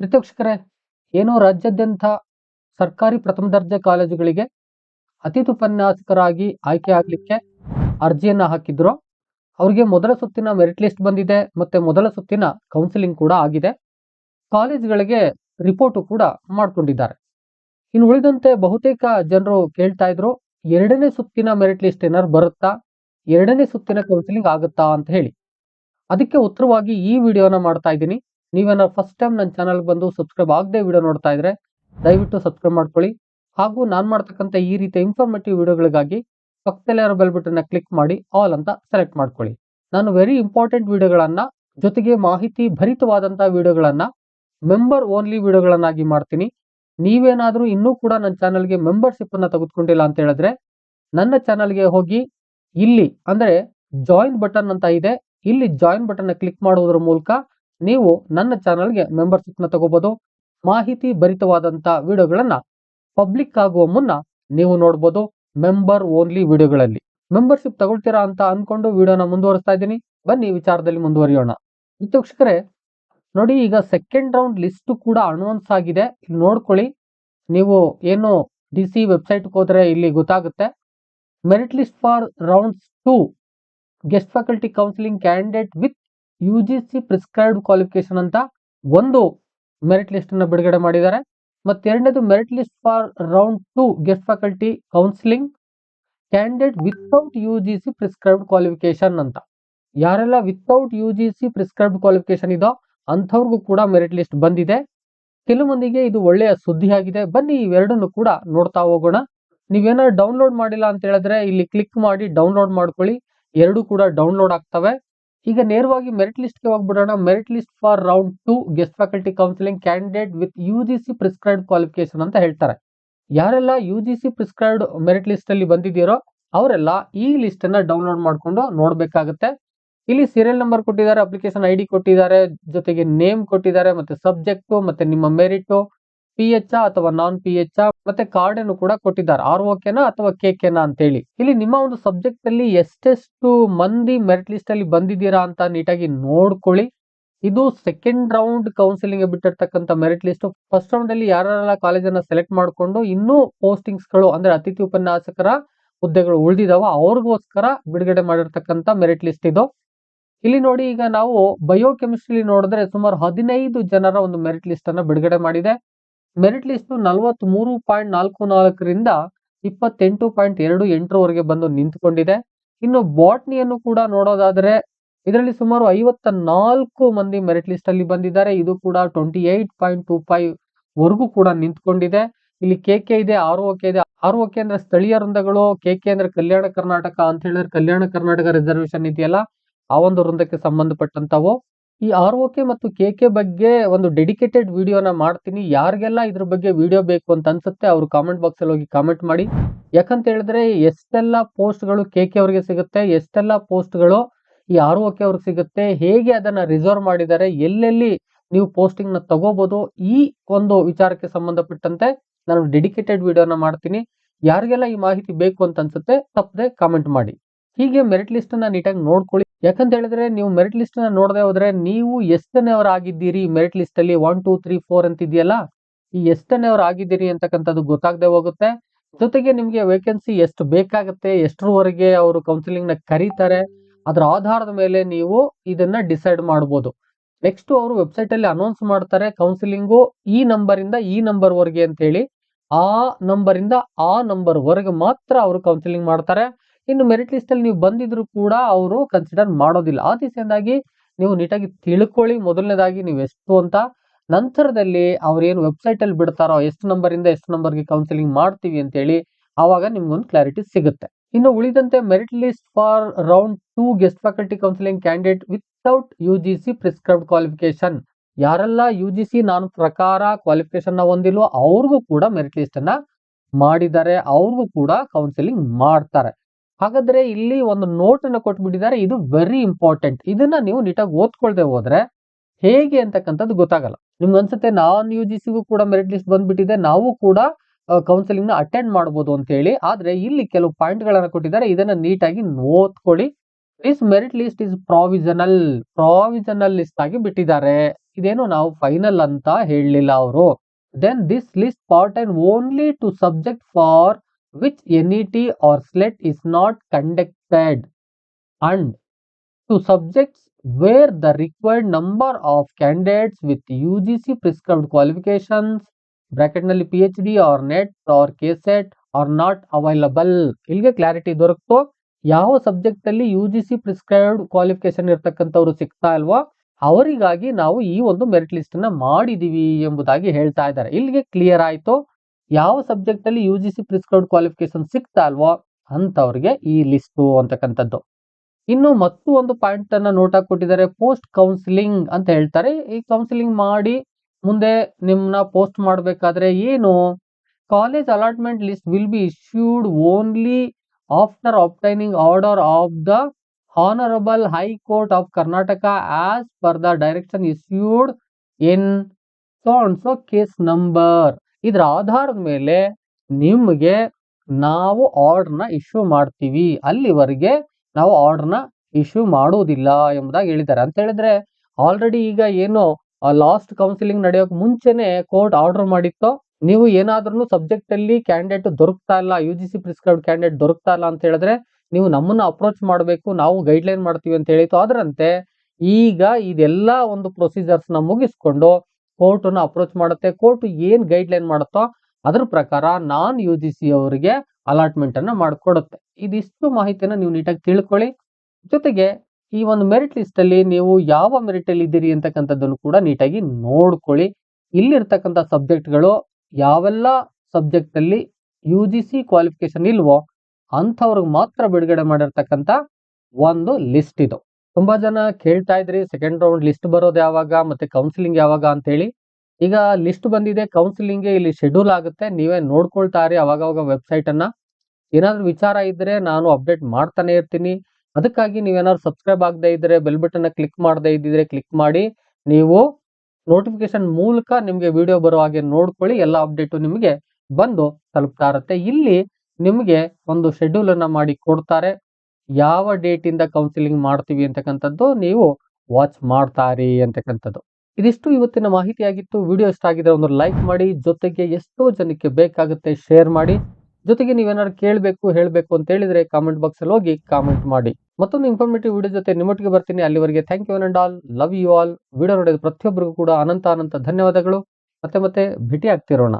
ಪ್ರಿತೋಕ್ಷಕರೇ ಏನೋ ರಾಜ್ಯಾದ್ಯಂತ ಸರ್ಕಾರಿ ಪ್ರಥಮ ದರ್ಜೆ ಕಾಲೇಜುಗಳಿಗೆ ಅತಿಥಿ ಉಪನ್ಯಾಸಕರಾಗಿ ಆಯ್ಕೆ ಆಗ್ಲಿಕ್ಕೆ ಅರ್ಜಿಯನ್ನು ಹಾಕಿದ್ರು. ಅವ್ರಿಗೆ ಮೊದಲ ಸುತ್ತಿನ ಮೆರಿಟ್ ಲಿಸ್ಟ್ ಬಂದಿದೆ, ಮತ್ತೆ ಮೊದಲ ಸುತ್ತಿನ ಕೌನ್ಸಿಲಿಂಗ್ ಕೂಡ ಆಗಿದೆ. ಕಾಲೇಜುಗಳಿಗೆ ರಿಪೋರ್ಟು ಕೂಡ ಮಾಡ್ಕೊಂಡಿದ್ದಾರೆ. ಇನ್ನು ಉಳಿದಂತೆ ಬಹುತೇಕ ಜನರು ಕೇಳ್ತಾ ಇದ್ರು, ಎರಡನೇ ಸುತ್ತಿನ ಮೆರಿಟ್ ಲಿಸ್ಟ್ ಏನಾದ್ರು ಬರುತ್ತಾ, ಎರಡನೇ ಸುತ್ತಿನ ಕೌನ್ಸಿಲಿಂಗ್ ಆಗುತ್ತಾ ಅಂತ ಹೇಳಿ. ಅದಕ್ಕೆ ಉತ್ತರವಾಗಿ ಈ ವಿಡಿಯೋನ ಮಾಡ್ತಾ ಇದ್ದೀನಿ. ನೀವೇನಾದ್ರು ಫಸ್ಟ್ ಟೈಮ್ ನನ್ನ ಚಾನಲ್ ಬಂದು ಸಬ್ಸ್ಕ್ರೈಬ್ ಆಗದೆ ವಿಡಿಯೋ ನೋಡ್ತಾ ಇದ್ರೆ ದಯವಿಟ್ಟು ಸಬ್ಸ್ಕ್ರೈಬ್ ಮಾಡ್ಕೊಳ್ಳಿ. ಹಾಗೂ ನಾನು ಮಾಡ್ತಕ್ಕಂಥ ಈ ರೀತಿಯ ಇನ್ಫಾರ್ಮೇಟಿವ್ ವಿಡಿಯೋಗಳಿಗಾಗಿ ಪಕ್ಕದಲ್ಲೇ ಇರೋ ಬೆಲ್ ಬಟನ್ನ ಕ್ಲಿಕ್ ಮಾಡಿ ಆಲ್ ಅಂತ ಸೆಲೆಕ್ಟ್ ಮಾಡ್ಕೊಳ್ಳಿ. ನಾನು ವೆರಿ ಇಂಪಾರ್ಟೆಂಟ್ ವಿಡಿಯೋಗಳನ್ನ ಜೊತೆಗೆ ಮಾಹಿತಿ ಭರಿತವಾದಂಥ ವಿಡಿಯೋಗಳನ್ನ ಮೆಂಬರ್ ಓನ್ಲಿ ವಿಡಿಯೋಗಳನ್ನಾಗಿ ಮಾಡ್ತೀನಿ. ನೀವೇನಾದರೂ ಇನ್ನೂ ಕೂಡ ನನ್ನ ಚಾನಲ್ಗೆ ಮೆಂಬರ್ಶಿಪ್ ಅನ್ನ ತೆಗೆದುಕೊಂಡಿಲ್ಲ ಅಂತ ಹೇಳಿದ್ರೆ, ನನ್ನ ಚಾನಲ್ಗೆ ಹೋಗಿ ಇಲ್ಲಿ, ಅಂದ್ರೆ ಜಾಯಿನ್ ಬಟನ್ ಅಂತ ಇದೆ. ಇಲ್ಲಿ ಜಾಯಿನ್ ಬಟನ್ ಕ್ಲಿಕ್ ಮಾಡುವುದರ ಮೂಲಕ ನೀವು ನನ್ನ ಚಾನಲ್ಗೆ ಮೆಂಬರ್ಶಿಪ್ ತಗೋಬೋದು. ಮಾಹಿತಿ ಭರಿತವಾದಂಥ ವಿಡಿಯೋಗಳನ್ನು ಪಬ್ಲಿಕ್ ಆಗುವ ಮುನ್ನ ನೀವು ನೋಡ್ಬೋದು ಮೆಂಬರ್ ಓನ್ಲಿ ವಿಡಿಯೋಗಳಲ್ಲಿ. ಮೆಂಬರ್ಶಿಪ್ ತಗೊಳ್ತೀರಾ ಅಂತ ಅಂದ್ಕೊಂಡು ವಿಡಿಯೋನ ಮುಂದುವರಿಸ್ತಾ ಇದ್ದೀನಿ. ಬನ್ನಿ ವಿಚಾರದಲ್ಲಿ ಮುಂದುವರಿಯೋಣ. ವೀಕ್ಷಕರೇ, ನೋಡಿ ಈಗ ಸೆಕೆಂಡ್ ರೌಂಡ್ ಲಿಸ್ಟು ಕೂಡ ಅನೌನ್ಸ್ ಆಗಿದೆ. ಇಲ್ಲಿ ನೋಡ್ಕೊಳ್ಳಿ. ನೀವು ಏನು ಡಿ ಸಿ ವೆಬ್ಸೈಟ್ ಹೋದರೆ ಇಲ್ಲಿ ಗೊತ್ತಾಗುತ್ತೆ. Merit list for rounds two guest faculty counselling candidate with U G C prescribed qualification ಅಂತ ಒಂದು ಮೆರಿಟ್ ಲಿಸ್ಟ್ ಅನ್ನ ಬಿಡುಗಡೆ ಮಾಡಿದ್ದಾರೆ. ಮತ್ತೆ ಎರಡನೇದು merit list for round two guest faculty counselling candidate without U G C prescribed qualification ಅಂತ. ಯಾರೆಲ್ಲ without U G C prescribed qualification ಇದೋ ಅಂಥವ್ರಿಗೂ ಕೂಡ ಮೆರಿಟ್ ಲಿಸ್ಟ್ ಬಂದಿದೆ. ಕೆಲವು ಮಂದಿಗೆ ಇದು ಒಳ್ಳೆಯ ಸುದ್ದಿ ಆಗಿದೆ. ಬನ್ನಿ ಇವೆರಡನ್ನು ಕೂಡ ನೋಡ್ತಾ ಹೋಗೋಣ. ನೀವೇನಾದ್ರು ಡೌನ್ಲೋಡ್ ಮಾಡಿಲ್ಲ ಅಂತ ಹೇಳಿದ್ರೆ ಇಲ್ಲಿ ಕ್ಲಿಕ್ ಮಾಡಿ ಡೌನ್ಲೋಡ್ ಮಾಡ್ಕೊಳ್ಳಿ. ಎರಡು ಕೂಡ ಡೌನ್ಲೋಡ್ ಆಗ್ತವೆ. ಈಗ ನೇರವಾಗಿ ಮೆರಿಟ್ ಲಿಸ್ಟ್ಗೆ ಹೋಗ್ಬಿಡೋಣ. Merit list for round two guest faculty counselling candidate with U G C prescribed qualification ಅಂತ ಹೇಳ್ತಾರೆ. ಯಾರೆಲ್ಲ U G C prescribed merit list ಅಲ್ಲಿ ಬಂದಿದ್ದೀರೋ ಅವರೆಲ್ಲ ಈ ಲಿಸ್ಟ್ ಅನ್ನ ಡೌನ್ಲೋಡ್ ಮಾಡ್ಕೊಂಡು ನೋಡಬೇಕಾಗುತ್ತೆ. ಇಲ್ಲಿ ಸೀರಿಯಲ್ ನಂಬರ್ ಕೊಟ್ಟಿದ್ದಾರೆ ಅಪ್ಲಿಕೇಶನ್ ಐ ಕೊಟ್ಟಿದ್ದಾರೆ, ಜೊತೆಗೆ ನೇಮ್ ಕೊಟ್ಟಿದ್ದಾರೆ, ಮತ್ತೆ ಸಬ್ಜೆಕ್ಟು ಮತ್ತೆ ನಿಮ್ಮ ಮೆರಿಟ್ ಪಿ ಎಚ್ ಅಥವಾ ನಾನ್ ಪಿ ಎಚ್ ಮತ್ತೆ ಕಾರ್ಡ್ ಅನ್ನು ಕೂಡ ಕೊಟ್ಟಿದ್ದಾರೆ. ಆರ್ ಓಕೆನಾ ಅಥವಾ ಕೆ ಕೆನಾ ಅಂತ ಹೇಳಿ ಇಲ್ಲಿ ನಿಮ್ಮ ಒಂದು ಸಬ್ಜೆಕ್ಟ್ ಅಲ್ಲಿ ಎಷ್ಟೆಷ್ಟು ಮಂದಿ ಮೆರಿಟ್ ಲಿಸ್ಟ್ ಅಲ್ಲಿ ಬಂದಿದ್ದೀರಾ ಅಂತ ನೀಟಾಗಿ ನೋಡ್ಕೊಳ್ಳಿ. ಇದು ಸೆಕೆಂಡ್ ರೌಂಡ್ ಕೌನ್ಸಿಲಿಂಗ್ ಬಿಟ್ಟಿರ್ತಕ್ಕಂಥ ಮೆರಿಟ್ ಲಿಸ್ಟ್ ಫಸ್ಟ್ ರೌಂಡ್ ಅಲ್ಲಿ ಯಾರೆಲ್ಲ ಕಾಲೇಜನ್ನ ಸೆಲೆಕ್ಟ್ ಮಾಡಿಕೊಂಡು ಇನ್ನೂ ಪೋಸ್ಟಿಂಗ್ಸ್ಗಳು ಅಂದ್ರೆ ಅತಿಥಿ ಉಪನ್ಯಾಸಕರ ಹುದ್ದೆಗಳು ಉಳಿದಿದಾವ, ಅವ್ರಿಗೋಸ್ಕರ ಬಿಡುಗಡೆ ಮಾಡಿರ್ತಕ್ಕಂಥ ಮೆರಿಟ್ ಲಿಸ್ಟ್ ಇದು. ಇಲ್ಲಿ ನೋಡಿ ಈಗ ನಾವು ಬಯೋಕೆಮಿಸ್ಟ್ರಿ ನೋಡಿದ್ರೆ ಸುಮಾರು ಹದಿನೈದು ಜನರ ಒಂದು ಮೆರಿಟ್ ಲಿಸ್ಟ್ ಅನ್ನ ಬಿಡುಗಡೆ ಮಾಡಿದೆ. ಮೆರಿಟ್ ಲಿಸ್ಟ್ ನಲವತ್ತ್ ಮೂರು ಪಾಯಿಂಟ್ ನಾಲ್ಕು ನಾಲ್ಕರಿಂದ ಇಪ್ಪತ್ತೆಂಟು ಪಾಯಿಂಟ್ ಎರಡು ಎಂಟರವರೆಗೆ ಬಂದು ನಿಂತುಕೊಂಡಿದೆ. ಇನ್ನು ಬಾಟ್ನಿಯನ್ನು ಕೂಡ ನೋಡೋದಾದ್ರೆ ಇದರಲ್ಲಿ ಸುಮಾರು ಐವತ್ತ ನಾಲ್ಕು ಮಂದಿ ಮೆರಿಟ್ ಲಿಸ್ಟ್ ಅಲ್ಲಿ ಬಂದಿದ್ದಾರೆ. ಇದು ಕೂಡ twenty eight point two five ವರೆಗೂ ಕೂಡ ನಿಂತ್ಕೊಂಡಿದೆ. ಇಲ್ಲಿ ಕೆ ಕೆ ಇದೆ, ಆರ್ ಓಕೆ ಇದೆ. ಆರ್ ಓ ಕೆ ಅಂದ್ರೆ ಸ್ಥಳೀಯ ವೃಂದಗಳು, ಕೆ ಕೆ ಅಂದ್ರೆ ಕಲ್ಯಾಣ ಕರ್ನಾಟಕ ಅಂತ ಹೇಳಿದ್ರೆ ಕಲ್ಯಾಣ ಕರ್ನಾಟಕ ರಿಸರ್ವೇಶನ್ ಇದೆಯಲ್ಲ, ಆ ಒಂದು ವೃಂದಕ್ಕೆ ಸಂಬಂಧಪಟ್ಟಂತವು ಈ ಆರ್ ಓ ಕೆ ಮತ್ತು ಕೆ ಕೆ ಬಗ್ಗೆ ಒಂದು ಡೆಡಿಕೇಟೆಡ್ ವಿಡಿಯೋನ ಮಾಡ್ತೀನಿ. ಯಾರಿಗೆಲ್ಲ ಇದ್ರ ಬಗ್ಗೆ ವಿಡಿಯೋ ಬೇಕು ಅಂತ ಅನ್ಸುತ್ತೆ ಅವರು ಕಾಮೆಂಟ್ ಬಾಕ್ಸ್ ಅಲ್ಲಿ ಹೋಗಿ ಕಾಮೆಂಟ್ ಮಾಡಿ. ಯಾಕಂತ ಹೇಳಿದ್ರೆ ಎಷ್ಟೆಲ್ಲ ಪೋಸ್ಟ್ಗಳು ಕೆ ಕೆ ಅವ್ರಿಗೆ ಸಿಗುತ್ತೆ, ಎಷ್ಟೆಲ್ಲ ಪೋಸ್ಟ್ಗಳು ಈ ಆರ್ ಓ ಕೆ ಅವ್ರಿಗೆ ಸಿಗುತ್ತೆ, ಹೇಗೆ ಅದನ್ನ ರಿಸರ್ವ್ ಮಾಡಿದ್ದಾರೆ, ಎಲ್ಲೆಲ್ಲಿ ನೀವು ಪೋಸ್ಟಿಂಗ್ನ ತಗೋಬಹುದು ಈ ಒಂದು ವಿಚಾರಕ್ಕೆ ಸಂಬಂಧಪಟ್ಟಂತೆ ನಾನು ಡೆಡಿಕೇಟೆಡ್ ವಿಡಿಯೋನ ಮಾಡ್ತೀನಿ. ಯಾರಿಗೆಲ್ಲ ಈ ಮಾಹಿತಿ ಬೇಕು ಅಂತ ಅನ್ಸುತ್ತೆ ತಪ್ಪದೆ ಕಾಮೆಂಟ್ ಮಾಡಿ. ಹೀಗೆ ಮೆರಿಟ್ ಲಿಸ್ಟ್ ಅನ್ನ ನೀಟಾಗಿ ನೋಡ್ಕೊಳ್ಳಿ. ಯಾಕಂತ ಹೇಳಿದ್ರೆ ನೀವು ಮೆರಿಟ್ ಲಿಸ್ಟ್ನ ನೋಡದೆ ಹೋದ್ರೆ ನೀವು ಎಷ್ಟನೇವ್ರು ಆಗಿದ್ದೀರಿ ಮೆರಿಟ್ ಲಿಸ್ಟ್ ಅಲ್ಲಿ? ಒನ್ ಟೂ ತ್ರೀ ಫೋರ್ ಅಂತ ಇದೆಯಲ್ಲ ಈ ಎಷ್ಟನೇವ್ರು ಆಗಿದ್ದೀರಿ ಅಂತಕ್ಕಂಥದ್ದು ಗೊತ್ತಾಗದೆ ಹೋಗುತ್ತೆ. ಜೊತೆಗೆ ನಿಮಗೆ ವೇಕೆನ್ಸಿ ಎಷ್ಟು ಬೇಕಾಗುತ್ತೆ, ಎಷ್ಟರವರೆಗೆ ಅವರು ಕೌನ್ಸಿಲಿಂಗ್ನ ಕರೀತಾರೆ, ಅದರ ಆಧಾರದ ಮೇಲೆ ನೀವು ಇದನ್ನ ಡಿಸೈಡ್ ಮಾಡಬಹುದು ನೆಕ್ಸ್ಟ್ ಅವರು ವೆಬ್ಸೈಟ್ ಅಲ್ಲಿ ಅನೌನ್ಸ್ ಮಾಡ್ತಾರೆ ಕೌನ್ಸಿಲಿಂಗು ಈ ನಂಬರ್ ಇಂದ ಈ ನಂಬರ್ ವರೆಗೆ ಅಂತ ಹೇಳಿ ಆ ನಂಬರ್ ಇಂದ ಆ ನಂಬರ್ ವರೆಗೆ ಮಾತ್ರ ಅವರು ಕೌನ್ಸಿಲಿಂಗ್ ಮಾಡ್ತಾರೆ. ಇನ್ನು ಮೆರಿಟ್ ಲಿಸ್ಟ್ ಅಲ್ಲಿ ನೀವು ಬಂದಿದ್ರು ಕೂಡ ಅವರು ಕನ್ಸಿಡರ್ ಮಾಡೋದಿಲ್ಲ. ಆ ದಿಸೆಯಿಂದಾಗಿ ನೀವು ನೀಟಾಗಿ ತಿಳ್ಕೊಳ್ಳಿ. ಮೊದಲನೇದಾಗಿ ನೀವು ಎಷ್ಟು ಅಂತ. ನಂತರದಲ್ಲಿ ಅವ್ರೇನು ಏನು ವೆಬ್ಸೈಟ್ ಅಲ್ಲಿ ಬಿಡ್ತಾರೋ, ಎಷ್ಟು ನಂಬರ್ ಇಂದ ಎಷ್ಟು ನಂಬರ್ಗೆ ಕೌನ್ಸಿಲಿಂಗ್ ಮಾಡ್ತೀವಿ ಅಂತ ಹೇಳಿ ಆವಾಗ ನಿಮ್ಗೊಂದು ಕ್ಲಾರಿಟಿ ಸಿಗುತ್ತೆ. ಇನ್ನು ಉಳಿದಂತೆ merit list for round two guest faculty counselling candidate without U G C prescribed qualification ಯಾರೆಲ್ಲ ಯು ಜಿ ಸಿ ನಾನು ಪ್ರಕಾರ ಕ್ವಾಲಿಫಿಕೇಶನ್ನ ಹೊಂದಿಲ್ವೋ ಅವ್ರಿಗೂ ಕೂಡ ಮೆರಿಟ್ ಲಿಸ್ಟ್ ಅನ್ನ ಮಾಡಿದ್ದಾರೆ. ಅವ್ರಿಗೂ ಕೂಡ ಕೌನ್ಸಿಲಿಂಗ್ ಮಾಡ್ತಾರೆ. ಹಾಗಾದ್ರೆ ಇಲ್ಲಿ ಒಂದು ನೋಟ್ ಅನ್ನು ಕೊಟ್ಬಿಟ್ಟಿದ್ದಾರೆ. ಇದು ವೆರಿ ಇಂಪಾರ್ಟೆಂಟ್ ಇದನ್ನ ನೀವು ನೀಟಾಗಿ ಓದ್ಕೊಳ್ದೆ ಹೋದ್ರೆ ಹೇಗೆ ಅಂತಕ್ಕಂಥದ್ದು ಗೊತ್ತಾಗಲ್ಲ. ನಿಮ್ಗೆ ಅನ್ಸುತ್ತೆ ನಾನ್ ಯು ಜಿ ಸಿಗೂ ಕೂಡ ಮೆರಿಟ್ ಲಿಸ್ಟ್ ಬಂದ್ಬಿಟ್ಟಿದೆ. ನಾವು ಕೂಡ ಕೌನ್ಸಿಲಿಂಗ್ನ ಅಟೆಂಡ್ ಮಾಡಬಹುದು ಅಂತ ಹೇಳಿ ಆದ್ರೆ ಇಲ್ಲಿ ಕೆಲವು ಪಾಯಿಂಟ್ ಗಳನ್ನ ಕೊಟ್ಟಿದ್ದಾರೆ. ಇದನ್ನ ನೀಟಾಗಿ ಓದ್ಕೊಳ್ಳಿ is merit list is provisional provisional list ಆಗಿ ಬಿಟ್ಟಿದ್ದಾರೆ. ಇದೇನು ನಾವು ಫೈನಲ್ ಅಂತ ಹೇಳಲಿಲ್ಲ ಅವರು. Then this list part and only to subject for which NET or SLET is not conducted and to subjects where the required number of candidates with UGC prescribed qualifications ಬ್ರಾಕೆಟ್ನಲ್ಲಿ P H D or NET or K or not available ಇಲ್ಲಿಗೆ clarity ದೊರಕ್ತು. ಯಾವ subject ಅಲ್ಲಿ U G C prescribed qualification ಇರ್ತಕ್ಕಂಥವ್ರು ಸಿಗ್ತಾ ಇಲ್ವೋ, ಅವರಿಗಾಗಿ ನಾವು ಈ ಒಂದು ಮೆರಿಟ್ ಲಿಸ್ಟ್ನ ಮಾಡಿದೀವಿ ಎಂಬುದಾಗಿ ಹೇಳ್ತಾ ಇದ್ದಾರೆ. ಇಲ್ಲಿಗೆ ಕ್ಲಿಯರ್ ಆಯ್ತು. ಯಾವ ಸಬ್ಜೆಕ್ಟಲ್ಲಿ U G C prescribed qualification ಸಿಗ್ತಾ ಅಲ್ವೋ ಅಂತವ್ರಿಗೆ ಈ ಲಿಸ್ಟು ಅಂತಕ್ಕಂಥದ್ದು. ಇನ್ನು ಮತ್ತು ಒಂದು ಪಾಯಿಂಟ್ ಅನ್ನ ನೋಟ್ ಕೊಟ್ಟಿದ್ದಾರೆ ಪೋಸ್ಟ್ ಕೌನ್ಸಿಲಿಂಗ್ ಅಂತ ಹೇಳ್ತಾರೆ. ಈ ಕೌನ್ಸಿಲಿಂಗ್ ಮಾಡಿ ಮುಂದೆ ನಿಮ್ಮನ್ನ ಪೋಸ್ಟ್ ಮಾಡಬೇಕಾದ್ರೆ ಏನು? College allotment list will be issued only after obtaining order of the honourable high court of Karnataka as per the direction issued in so case number ಇದ್ರ ಆಧಾರದ ಮೇಲೆ ನಿಮಗೆ ನಾವು ಆರ್ಡರ್ನ ಇಶ್ಯೂ ಮಾಡ್ತೀವಿ. ಅಲ್ಲಿವರೆಗೆ ನಾವು ಆರ್ಡರ್ನ ಇಶ್ಯೂ ಮಾಡುವುದಿಲ್ಲ ಎಂಬುದಾಗಿ ಹೇಳಿದ್ದಾರೆ. ಅಂತ ಹೇಳಿದ್ರೆ ಆಲ್ರೆಡಿ ಈಗ ಏನು ಲಾಸ್ಟ್ ಕೌನ್ಸಿಲಿಂಗ್ ನಡೆಯೋಕೆ ಮುಂಚೆನೆ ಕೋರ್ಟ್ ಆರ್ಡರ್ ಮಾಡಿತ್ತು, ನೀವು ಏನಾದ್ರೂ ಸಬ್ಜೆಕ್ಟ್ ಅಲ್ಲಿ ಕ್ಯಾಂಡಿಡೇಟ್ ದೊರಕ್ತಾ ಇಲ್ಲ U G C prescribe candidate ದೊರಕ್ತಾ ಇಲ್ಲ ಅಂತ ಹೇಳಿದ್ರೆ ನೀವು ನಮ್ಮನ್ನ ಅಪ್ರೋಚ್ ಮಾಡಬೇಕು, ನಾವು ಗೈಡ್ಲೈನ್ ಮಾಡ್ತೀವಿ ಅಂತ ಹೇಳಿತ್ತು. ಅದರಂತೆ ಈಗ ಇದೆಲ್ಲ ಒಂದು ಪ್ರೊಸೀಜರ್ಸ್ನ ಮುಗಿಸ್ಕೊಂಡು ಕೋರ್ಟ್ನ ಅಪ್ರೋಚ್ ಮಾಡುತ್ತೆ. ಕೋರ್ಟ್ ಏನ್ ಗೈಡ್ಲೈನ್ ಮಾಡುತ್ತೋ ಅದ್ರ ಪ್ರಕಾರ ನಾನ್ ಯು ಜಿ ಸಿ ಅವರಿಗೆ ಅಲಾಟ್ಮೆಂಟ್ ಅನ್ನ ಮಾಡಿಕೊಡುತ್ತೆ. ಇದಿಷ್ಟು ಮಾಹಿತಿಯನ್ನು ನೀವು ನೀಟಾಗಿ ತಿಳ್ಕೊಳ್ಳಿ. ಜೊತೆಗೆ ಈ ಒಂದು ಮೆರಿಟ್ ಲಿಸ್ಟ್ ಅಲ್ಲಿ ನೀವು ಯಾವ ಮೆರಿಟ್ ಅಲ್ಲಿ ಇದ್ದೀರಿ ಅಂತಕ್ಕಂಥದ್ದನ್ನು ಕೂಡ ನೀಟಾಗಿ ನೋಡ್ಕೊಳ್ಳಿ. ಇಲ್ಲಿರ್ತಕ್ಕಂಥ ಸಬ್ಜೆಕ್ಟ್ಗಳು ಯಾವೆಲ್ಲ ಸಬ್ಜೆಕ್ಟ್ ಅಲ್ಲಿ ಯು ಜಿ ಸಿ ಕ್ವಾಲಿಫಿಕೇಶನ್ ಇಲ್ವೋ ಅಂಥವ್ರಿಗೆ ಮಾತ್ರ ಬಿಡುಗಡೆ ಮಾಡಿರ್ತಕ್ಕಂಥ ಒಂದು ಲಿಸ್ಟ್ ಇದು. ತುಂಬಾ ಜನ ಕೇಳ್ತಾ ಇದ್ರಿ ಸೆಕೆಂಡ್ ರೌಂಡ್ ಲಿಸ್ಟ್ ಬರೋದು ಯಾವಾಗ ಮತ್ತೆ ಕೌನ್ಸಿಲಿಂಗ್ ಯಾವಾಗ ಅಂತ ಹೇಳಿ ಈಗ ಲಿಸ್ಟ್ ಬಂದಿದೆ ಕೌನ್ಸಿಲಿಂಗ್ ಇಲ್ಲಿ ಶೆಡ್ಯೂಲ್ ಆಗುತ್ತೆ, ನೀವೇ ನೋಡ್ಕೊಳ್ತಾ ಇರಿ ಅವಾಗ ಅವಾಗ ವೆಬ್ಸೈಟ್ ಅನ್ನ. ಏನಾದ್ರು ವಿಚಾರ ಇದ್ರೆ ನಾನು ಅಪ್ಡೇಟ್ ಮಾಡ್ತಾನೆ ಇರ್ತೀನಿ. ಅದಕ್ಕಾಗಿ ನೀವೇನಾದ್ರು ಸಬ್ಸ್ಕ್ರೈಬ್ ಆಗದೆ ಇದ್ರೆ ಬೆಲ್ ಬಟನ್ ಕ್ಲಿಕ್ ಮಾಡದೇ ಇದ್ದಿದ್ರೆ ಕ್ಲಿಕ್ ಮಾಡಿ. ನೀವು ನೋಟಿಫಿಕೇಶನ್ ಮೂಲಕ ನಿಮಗೆ ವಿಡಿಯೋ ಬರೋ ಹಾಗೆ ನೋಡ್ಕೊಳ್ಳಿ, ಎಲ್ಲ ಅಪ್ಡೇಟು ನಿಮಗೆ ಬಂದು ತಲುಪ್ತಾ ಇರುತ್ತೆ. ಇಲ್ಲಿ ನಿಮಗೆ ಒಂದು ಶೆಡ್ಯೂಲ್ ಅನ್ನ ಮಾಡಿ ಕೊಡ್ತಾರೆ. ಯಾವ ಡೇಟಿಂದ ಕೌನ್ಸಿಲಿಂಗ್ ಮಾಡ್ತೀವಿ ಅಂತಕ್ಕಂಥದ್ದು ನೀವು ವಾಚ್ ಮಾಡ್ತಾರೆ ಅಂತಕ್ಕಂಥದ್ದು. ಇದಿಷ್ಟು ಇವತ್ತಿನ ಮಾಹಿತಿಯಾಗಿತ್ತು ವಿಡಿಯೋ ಇಷ್ಟ ಆಗಿದ್ರೆ ಒಂದು ಲೈಕ್ ಮಾಡಿ, ಜೊತೆಗೆ ಎಷ್ಟೋ ಜನಕ್ಕೆ ಬೇಕಾಗುತ್ತೆ ಶೇರ್ ಮಾಡಿ. ಜೊತೆಗೆ ನೀವೇನಾದ್ರು ಕೇಳಬೇಕು, ಹೇಳಬೇಕು ಅಂತ ಹೇಳಿದ್ರೆ ಕಾಮೆಂಟ್ ಬಾಕ್ಸ್ ಅಲ್ಲಿ ಹೋಗಿ ಕಾಮೆಂಟ್ ಮಾಡಿ. ಮತ್ತೊಂದು ಇನ್ಫಾರ್ಮೇಟಿವ್ ವಿಡಿಯೋ ಜೊತೆ ನಿಮ್ಮೊಟ್ಟಿಗೆ ಬರ್ತೀನಿ. ಅಲ್ಲಿವರೆಗೆ thank you and all love you all video ನೋಡಿದ ಪ್ರತಿಯೊಬ್ಬರಿಗೂ ಕೂಡ ಅನಂತ ಅನಂತ ಧನ್ಯವಾದಗಳು. ಮತ್ತೆ ಮತ್ತೆ ಭೇಟಿ ಆಗ್ತಿರೋಣ